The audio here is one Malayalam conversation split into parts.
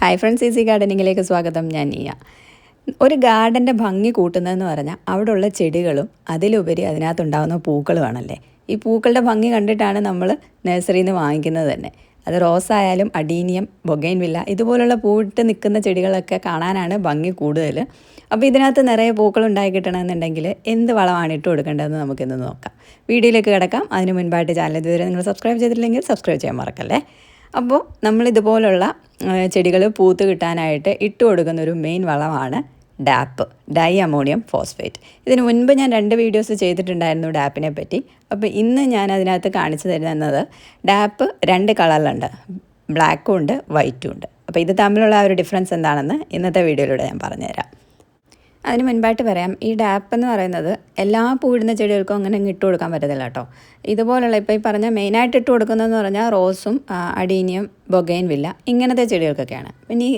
ഹായ് ഫ്രണ്ട്സ് ഈസി ഗാർഡനിങ്ങിലേക്ക് സ്വാഗതം. ഞാൻ നീയ ഒരു ഗാർഡന്റെ ഭംഗി കൂട്ടുന്നതെന്ന് പറഞ്ഞാൽ അവിടെയുള്ള ചെടികളും അതിലുപരി അതിനകത്തുണ്ടാകുന്ന പൂക്കളുമാണല്ലേ? ഈ പൂക്കളുടെ ഭംഗി കണ്ടിട്ടാണ് നമ്മൾ നഴ്സറിയിൽ നിന്ന് വാങ്ങിക്കുന്നത് തന്നെ. അത് റോസായാലും അഡീനിയം ബൊഗൈൻവില്ല ഇതുപോലുള്ള പൂവിട്ട് നിൽക്കുന്ന ചെടികളൊക്കെ കാണാനാണ് ഭംഗി കൂടുതൽ അപ്പോൾ ഇതിനകത്ത് നിറയെ പൂക്കൾ ഉണ്ടായി കിട്ടണമെന്നുണ്ടെങ്കിൽ എന്ത് വളമാണ് ഇട്ട് കൊടുക്കേണ്ടതെന്ന് നമുക്കിന്ന് നോക്കാം. വീഡിയോയിലേക്ക് കിടക്കാം. അതിന് മുൻപായിട്ട് ചാനൽ ഇതുവരെ നിങ്ങൾ സബ്സ്ക്രൈബ് ചെയ്തിട്ടില്ലെങ്കിൽ സബ്സ്ക്രൈബ് ചെയ്യാൻ മറക്കല്ലേ? അപ്പോൾ നമ്മളിതുപോലുള്ള ചെടികൾ പൂത്ത് കിട്ടാനായിട്ട് ഇട്ട് കൊടുക്കുന്ന ഒരു മെയിൻ വളമാണ് ഡാപ്പ് ഡൈ അമോണിയം ഫോസ്ഫേറ്റ്. ഇതിന് മുൻപ് ഞാൻ രണ്ട് വീഡിയോസ് ചെയ്തിട്ടുണ്ടായിരുന്നു ഡാപ്പിനെ പറ്റി. അപ്പോൾ ഇന്ന് ഞാൻ അതിനകത്ത് കാണിച്ചു തരുന്നത് ഡാപ്പ് രണ്ട് കളറിലുണ്ട്. ബ്ലാക്കും ഉണ്ട് വൈറ്റും ഉണ്ട്. അപ്പോൾ ഇത് തമ്മിലുള്ള ആ ഒരു ഡിഫറൻസ് എന്താണെന്ന് ഇന്നത്തെ വീഡിയോയിലൂടെ ഞാൻ പറഞ്ഞുതരാം. അതിന് മുൻപായിട്ട് പറയാം ഈ ഡാപ്പ് എന്ന് പറയുന്നത് എല്ലാ പൂവിടുന്ന ചെടികൾക്കും അങ്ങനെ ഇട്ട് കൊടുക്കാൻ പറ്റത്തില്ല കേട്ടോ. ഇതുപോലുള്ള ഇപ്പോൾ ഈ പറഞ്ഞ മെയിനായിട്ട് ഇട്ട് കൊടുക്കുന്നതെന്ന് പറഞ്ഞാൽ റോസും അഡീനിയം ബൊഗൈൻ വില്ല ഇങ്ങനത്തെ ചെടികൾക്കൊക്കെയാണ്. പിന്നെ ഈ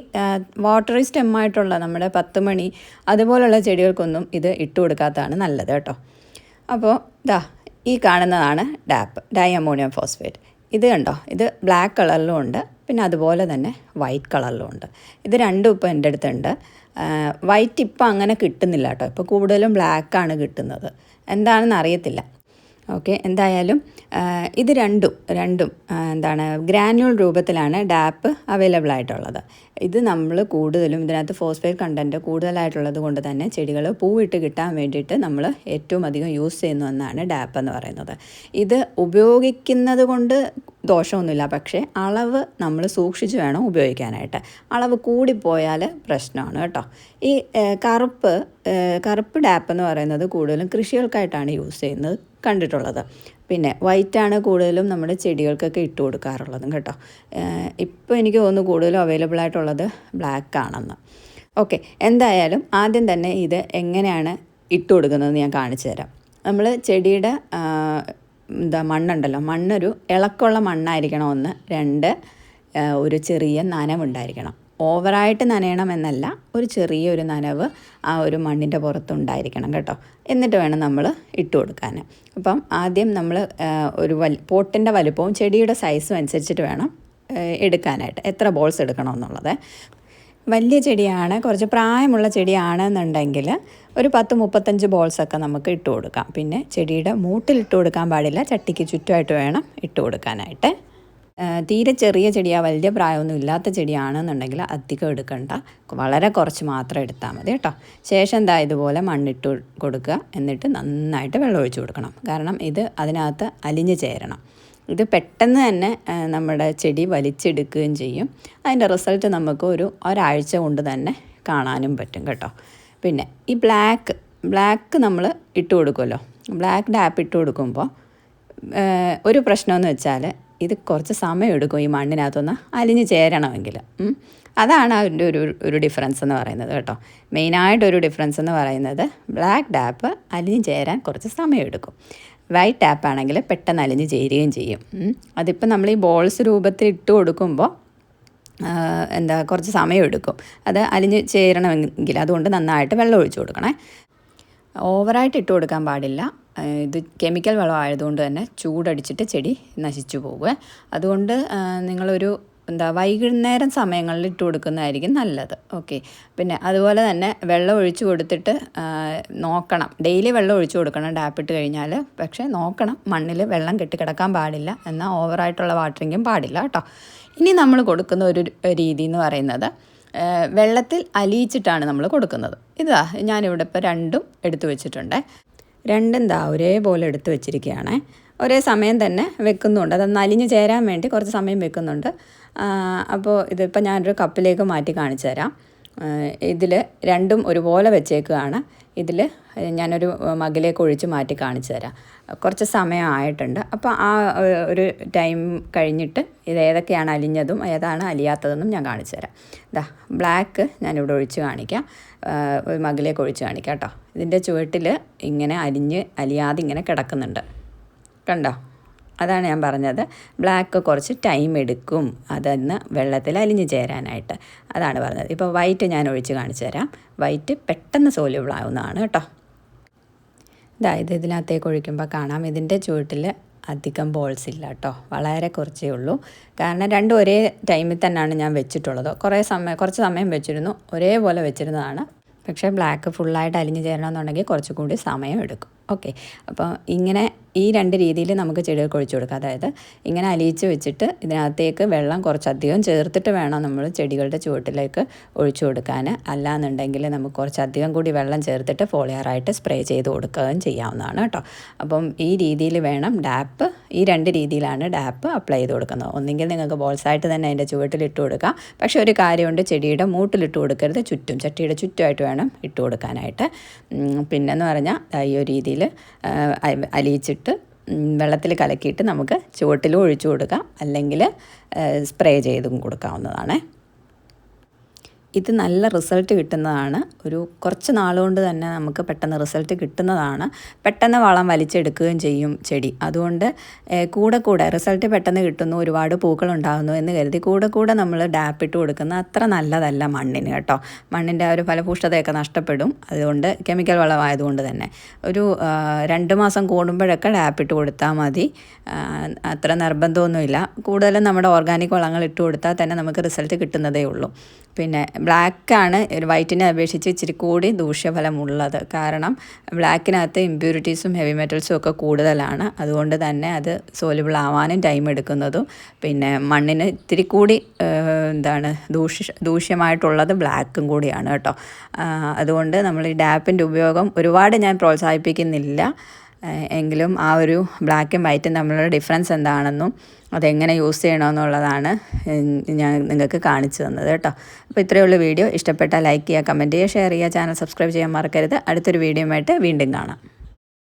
വാട്ടറി സ്റ്റെമ്മായിട്ടുള്ള നമ്മുടെ പത്ത് മണി അതുപോലുള്ള ചെടികൾക്കൊന്നും ഇത് ഇട്ട് കൊടുക്കാത്തതാണ് നല്ലത് കേട്ടോ. അപ്പോൾ ഇതാ ഈ കാണുന്നതാണ് ഡാപ്പ് ഡൈ അമോണിയം ഫോസ്ഫേറ്റ്. ഇത് കണ്ടോ ഇത് ബ്ലാക്ക് കളറിലും ഉണ്ട്. പിന്നെ അതുപോലെ തന്നെ വൈറ്റ് കളറിലും ഉണ്ട്. ഇത് രണ്ടും ഇപ്പോൾ എന്റെ അടുത്തുണ്ട്. വൈറ്റ് ഇപ്പം അങ്ങനെ കിട്ടുന്നില്ല കേട്ടോ. ഇപ്പോൾ കൂടുതലും ബ്ലാക്കാണ് കിട്ടുന്നത്. എന്താണെന്ന് അറിയത്തില്ല. ഓക്കെ എന്തായാലും ഇത് രണ്ടും രണ്ടും എന്താണ് ഗ്രാനുവൽ രൂപത്തിലാണ് ഡാപ്പ് അവൈലബിൾ ആയിട്ടുള്ളത്. ഇത് നമ്മൾ കൂടുതലും ഇതിനകത്ത് ഫോസ്ഫേറ്റ് കണ്ടന്റ് കൂടുതലായിട്ടുള്ളത് കൊണ്ട് തന്നെ ചെടികൾ പൂവിട്ട് കിട്ടാൻ വേണ്ടിയിട്ട് നമ്മൾ ഏറ്റവും അധികം യൂസ് ചെയ്യുന്ന ഒന്നാണ് ഡാപ്പ് എന്ന് പറയുന്നത്. ഇത് ഉപയോഗിക്കുന്നത് കൊണ്ട് ദോഷമൊന്നുമില്ല. പക്ഷേ അളവ് നമ്മൾ സൂക്ഷിച്ച് വേണം ഉപയോഗിക്കാനായിട്ട്. അളവ് കൂടിപ്പോയാൽ പ്രശ്നമാണ് കേട്ടോ. ഈ കറുപ്പ് കറുപ്പ് ഡാപ്പ് എന്ന് പറയുന്നത് കൂടുതലും കൃഷികൾക്കായിട്ടാണ് യൂസ് ചെയ്യുന്നത് കണ്ടിട്ടുള്ളത്. പിന്നെ വൈറ്റാണ് കൂടുതലും നമ്മുടെ ചെടികൾക്കൊക്കെ ഇട്ട് കൊടുക്കാറുള്ളതും കേട്ടോ. ഇപ്പോൾ എനിക്ക് തോന്നുന്നു കൂടുതലും അവൈലബിൾ ആയിട്ടുള്ളത് ബ്ലാക്ക് ആണെന്ന്. ഓക്കെ എന്തായാലും ആദ്യം തന്നെ ഇത് എങ്ങനെയാണ് ഇട്ട് കൊടുക്കുന്നതെന്ന് ഞാൻ കാണിച്ചു തരാം. നമ്മൾ ചെടിയുടെ എന്താ മണ്ണുണ്ടല്ലോ മണ്ണൊരു ഇളക്കമുള്ള മണ്ണായിരിക്കണം ഒന്ന് രണ്ട് ഒരു ചെറിയ നനവുണ്ടായിരിക്കണം ഓവറായിട്ട് നനയണമെന്നല്ല ഒരു ചെറിയൊരു നനവ് ആ ഒരു മണ്ണിന്റെ പുറത്തുണ്ടായിരിക്കണം കേട്ടോ. എന്നിട്ട് വേണം നമ്മൾ ഇട്ട് കൊടുക്കാൻ. അപ്പം ആദ്യം നമ്മൾ ഒരു വൽ പോട്ടിന്റെ വലുപ്പവും ചെടിയുടെ സൈസും അനുസരിച്ചിട്ട് വേണം എടുക്കാനായിട്ട്. എത്ര ബോൾസ് എടുക്കണമെന്നുള്ളത്. വലിയ ചെടിയാണ് കുറച്ച് പ്രായമുള്ള ചെടിയാണെന്നുണ്ടെങ്കിൽ ഒരു പത്ത് മുപ്പത്തഞ്ച് ബോൾസൊക്കെ നമുക്ക് ഇട്ട് കൊടുക്കാം. പിന്നെ ചെടിയുടെ മൂട്ടിൽ ഇട്ട് കൊടുക്കാൻ പാടില്ല ചട്ടിക്ക് ചുറ്റുമായിട്ട് വേണം ഇട്ട് കൊടുക്കാനായിട്ട്. തീരെ ചെറിയ ചെടിയാണ് വലിയ പ്രായമൊന്നും ഇല്ലാത്ത ചെടിയാണെന്നുണ്ടെങ്കിൽ അധികം എടുക്കണ്ട. വളരെ കുറച്ച് മാത്രം എടുത്താൽ മതി കേട്ടോ. ശേഷം എന്താ ഇതുപോലെ മണ്ണിട്ട് കൊടുക്കുക. എന്നിട്ട് നന്നായിട്ട് വെള്ളം ഒഴിച്ചു കൊടുക്കണം. കാരണം ഇത് അതിനകത്ത് അലിഞ്ഞു ചേരണം. ഇത് പെട്ടെന്ന് തന്നെ നമ്മുടെ ചെടി വലിച്ചെടുക്കുകയും ചെയ്യും. അതിന്റെ റിസൾട്ട് നമുക്ക് ഒരു ഒരാഴ്ച കൊണ്ട് തന്നെ കാണാനും പറ്റും കേട്ടോ. പിന്നെ ഈ ബ്ലാക്ക് ബ്ലാക്ക് നമ്മൾ ഇട്ട് കൊടുക്കുമല്ലോ. ബ്ലാക്ക് ഡാപ്പ് ഇട്ട് കൊടുക്കുമ്പോൾ ഒരു പ്രശ്നമെന്ന് വെച്ചാൽ ഇത് കുറച്ച് സമയം എടുക്കും ഈ മണ്ണിനകത്തൊന്ന് അലിഞ്ഞ് ചേരണമെങ്കിൽ. അതാണ് അതിന്റെ ഒരു ഒരു ഡിഫറൻസ് എന്ന് പറയുന്നത് കേട്ടോ. മെയിനായിട്ടൊരു ഡിഫറൻസ് എന്ന് പറയുന്നത് ബ്ലാക്ക് ഡാപ്പ് അലിഞ്ഞ് ചേരാൻ കുറച്ച് സമയം എടുക്കും. വൈറ്റ് ടാപ്പ് ആണെങ്കിൽ പെട്ടെന്ന് അലിഞ്ഞ് ചേരുകയും ചെയ്യും. അതിപ്പോൾ നമ്മൾ ഈ ബോൾസ് രൂപത്തിൽ ഇട്ട് കൊടുക്കുമ്പോൾ എന്താ കുറച്ച് സമയം എടുക്കും. അത് അലിഞ്ഞ് ചേരണമെങ്കിൽ അതുകൊണ്ട് നന്നായിട്ട് വെള്ളം ഒഴിച്ചു കൊടുക്കണേ. ഓവറായിട്ട് ഇട്ട് കൊടുക്കാൻ പാടില്ല. ഇത് കെമിക്കൽ വളമായതുകൊണ്ട് തന്നെ ചൂടടിച്ചിട്ട് ചെടി നശിച്ചു പോകുക അതുകൊണ്ട് നിങ്ങളൊരു എന്താ വൈകുന്നേരം സമയങ്ങളിൽ ഇട്ട് കൊടുക്കുന്നതായിരിക്കും നല്ലത്. ഓക്കെ. പിന്നെ അതുപോലെ തന്നെ വെള്ളം ഒഴിച്ചു കൊടുത്തിട്ട് നോക്കണം. ഡെയിലി വെള്ളം ഒഴിച്ചു കൊടുക്കണം. ടാപ്പിട്ട് കഴിഞ്ഞാൽ പക്ഷേ നോക്കണം. മണ്ണിൽ വെള്ളം കെട്ടിക്കിടക്കാൻ പാടില്ല. എന്നാൽ ഓവറായിട്ടുള്ള വാട്ടറിങ്ങും പാടില്ല കേട്ടോ. ഇനി നമ്മൾ കൊടുക്കുന്ന ഒരു രീതി എന്ന് പറയുന്നത് വെള്ളത്തിൽ അലിയിച്ചിട്ടാണ് നമ്മൾ കൊടുക്കുന്നത്. ഇതാ ഞാനിവിടെ ഇപ്പോൾ രണ്ടും എടുത്തു വെച്ചിട്ടുണ്ട്. രണ്ടും ദാ ഒരേപോലെ എടുത്തു വെച്ചിരിക്കുകയാണ്. ഒരേ സമയം തന്നെ വെക്കുന്നുണ്ട്. അത് നലിഞ്ഞ് ചേരാൻ വേണ്ടി കുറച്ച് സമയം വെക്കുന്നുണ്ട്. അപ്പോൾ ഇതിപ്പോൾ ഞാനൊരു കപ്പിലേക്ക് മാറ്റി കാണിച്ചു തരാം. ഇതിൽ രണ്ടും ഒരുപോലെ വെച്ചേക്കുകയാണ് ഇതിൽ ഞാനൊരു മകിലേക്ക് ഒഴിച്ച് മാറ്റി കാണിച്ചു തരാം. കുറച്ച് സമയമായിട്ടുണ്ട് അപ്പോൾ ആ ഒരു ടൈം കഴിഞ്ഞിട്ട് ഇത് ഏതൊക്കെയാണ് അലിഞ്ഞതും ഏതാണ് അലിയാത്തതെന്നും ഞാൻ കാണിച്ചു തരാം. ഇതാ ബ്ലാക്ക് ഞാനിവിടെ ഒഴിച്ച് കാണിക്കാം. ഒരു മകിലേക്ക് ഒഴിച്ച് കാണിക്കാം കേട്ടോ. ഇതിന്റെ ചുവട്ടിൽ ഇങ്ങനെ അലിഞ്ഞ് അലിയാതെ ഇങ്ങനെ കിടക്കുന്നുണ്ട്. കണ്ടോ? അതാണ് ഞാൻ പറഞ്ഞത്. ബ്ലാക്ക് കുറച്ച് ടൈം എടുക്കും. അതെന്ന് വെള്ളത്തിൽ അലിഞ്ഞു ചേരാനായിട്ട്. അതാണ് പറഞ്ഞത്. ഇപ്പോൾ വൈറ്റ് ഞാൻ ഒഴിച്ച് കാണിച്ചു തരാം. വൈറ്റ് പെട്ടെന്ന് സോല്യൂബിൾ ആവുന്നതാണ് കേട്ടോ. അതായത് ഇതിനകത്തേക്ക് ഒഴിക്കുമ്പോൾ കാണാം. ഇതിന്റെ ചുവട്ടിൽ അധികം ബോൾസ് ഇല്ല കേട്ടോ. വളരെ കുറച്ചേ ഉള്ളൂ. കാരണം രണ്ടും ഒരേ ടൈമിൽ തന്നെയാണ് ഞാൻ വെച്ചിട്ടുള്ളത്. കുറേ സമയം കുറച്ച് സമയം വെച്ചിരുന്നു. ഒരേപോലെ വെച്ചിരുന്നതാണ്. പക്ഷേ ബ്ലാക്ക് ഫുള്ളായിട്ട് അലിഞ്ഞ് ചേരണമെന്നുണ്ടെങ്കിൽ കുറച്ചുകൂടി സമയം എടുക്കും. ഓക്കെ അപ്പോൾ ഇങ്ങനെ ഈ രണ്ട് രീതിയിൽ നമുക്ക് ചെടികൾക്ക് ഒഴിച്ചു കൊടുക്കാം. അതായത് ഇങ്ങനെ അലിയിച്ച് വെച്ചിട്ട് ഇതിനകത്തേക്ക് വെള്ളം കുറച്ചധികം ചേർത്തിട്ട് വേണം നമ്മൾ ചെടികളുടെ ചുവട്ടിലേക്ക് ഒഴിച്ചു കൊടുക്കാൻ. അല്ലാന്നുണ്ടെങ്കിൽ നമുക്ക് കുറച്ചധികം കൂടി വെള്ളം ചേർത്തിട്ട് ഫോളിയറായിട്ട് സ്പ്രേ ചെയ്ത് കൊടുക്കുകയും ചെയ്യാവുന്നതാണ് കേട്ടോ. അപ്പം ഈ രീതിയിൽ വേണം ഡാപ്പ് ഈ രണ്ട് രീതിയിലാണ് ഡാപ്പ് അപ്ലൈ ചെയ്ത് കൊടുക്കുന്നത്. ഒന്നെങ്കിൽ നിങ്ങൾക്ക് ബോൾസായിട്ട് തന്നെ അതിന്റെ ചുവട്ടിലിട്ട് കൊടുക്കാം. പക്ഷേ ഒരു കാര്യമുണ്ട് ചെടിയുടെ മൂട്ടിലിട്ട് കൊടുക്കരുത്. ചുറ്റും ചട്ടിയുടെ ചുറ്റുമായിട്ട് വേണം ഇട്ട് കൊടുക്കാനായിട്ട്. പിന്നെന്ന് പറഞ്ഞാൽ ഈ ഒരു രീതിയിൽ അലിയിച്ചിട്ട് വെള്ളത്തിൽ കലക്കിയിട്ട് നമുക്ക് ചുവട്ടിലും ഒഴിച്ചു കൊടുക്കാം. അല്ലെങ്കിൽ സ്പ്രേ ചെയ്തും കൊടുക്കാവുന്നതാണ്. ഇത് നല്ല റിസൾട്ട് കിട്ടുന്നതാണ്. ഒരു കുറച്ച് നാളുകൊണ്ട് തന്നെ നമുക്ക് പെട്ടെന്ന് റിസൾട്ട് കിട്ടുന്നതാണ്. പെട്ടെന്ന് വളം വലിച്ചെടുക്കുകയും ചെയ്യും ചെടി. അതുകൊണ്ട് കൂടെ കൂടെ റിസൾട്ട് പെട്ടെന്ന് കിട്ടുന്നു ഒരുപാട് പൂക്കൾ ഉണ്ടാകുന്നു എന്ന് കരുതി കൂടെ കൂടെ നമ്മൾ ഡാപ്പ് ഇട്ട് കൊടുക്കുന്ന അത്ര നല്ലതല്ല മണ്ണിന് കേട്ടോ. മണ്ണിന്റെ ആ ഒരു ഫലപുഷ്ടതയൊക്കെ നഷ്ടപ്പെടും. അതുകൊണ്ട് കെമിക്കൽ വളമായതുകൊണ്ട് തന്നെ. ഒരു രണ്ട് മാസം കൂടുമ്പോഴൊക്കെ ഡാപ്പ് ഇട്ട് കൊടുത്താൽ മതി. അത്ര നിർബന്ധമൊന്നുമില്ല. കൂടുതലും നമ്മുടെ ഓർഗാനിക് വളങ്ങൾ ഇട്ട് കൊടുത്താൽ തന്നെ നമുക്ക് റിസൾട്ട് കിട്ടുന്നതേ ഉള്ളൂ. പിന്നെ ബ്ലാക്കാണ് വൈറ്റിനെ അപേക്ഷിച്ച് ഇച്ചിരി കൂടി ദൂഷ്യഫലമുള്ളത്. കാരണം ബ്ലാക്കിനകത്ത് ഇമ്പ്യൂരിറ്റീസും ഹെവി മെറ്റൽസും ഒക്കെ കൂടുതലാണ്. അതുകൊണ്ട് തന്നെ അത് സോലിബിൾ ആവാനും ടൈം എടുക്കുന്നതും. പിന്നെ മണ്ണിന് ഇത്തിരി കൂടി എന്താണ് ദൂഷ്യ ദൂഷ്യമായിട്ടുള്ളത് ബ്ലാക്കും കൂടിയാണ് കേട്ടോ. അതുകൊണ്ട് നമ്മൾ ഈ ഡാപ്പിന്റെ ഉപയോഗം ഒരുപാട് ഞാൻ പ്രോത്സാഹിപ്പിക്കുന്നില്ല. എങ്കിലും ആ ഒരു ബ്ലാക്കും വൈറ്റും തമ്മിലുള്ള ഡിഫറൻസ് എന്താണെന്നും അതെങ്ങനെ യൂസ് ചെയ്യണമെന്നുള്ളതാണ് ഞാൻ നിങ്ങൾക്ക് കാണിച്ചു തന്നത് കേട്ടോ. അപ്പോൾ ഇത്രയേ ഉള്ളൂ വീഡിയോ ഇഷ്ടപ്പെട്ടാൽ ലൈക്ക് ചെയ്യുക കമന്റ് ചെയ്യുക ഷെയർ ചെയ്യുക ചാനൽ സബ്സ്ക്രൈബ് ചെയ്യാൻ മറക്കരുത്. അടുത്തൊരു വീഡിയോ ആയിട്ട് വീണ്ടും കാണാം.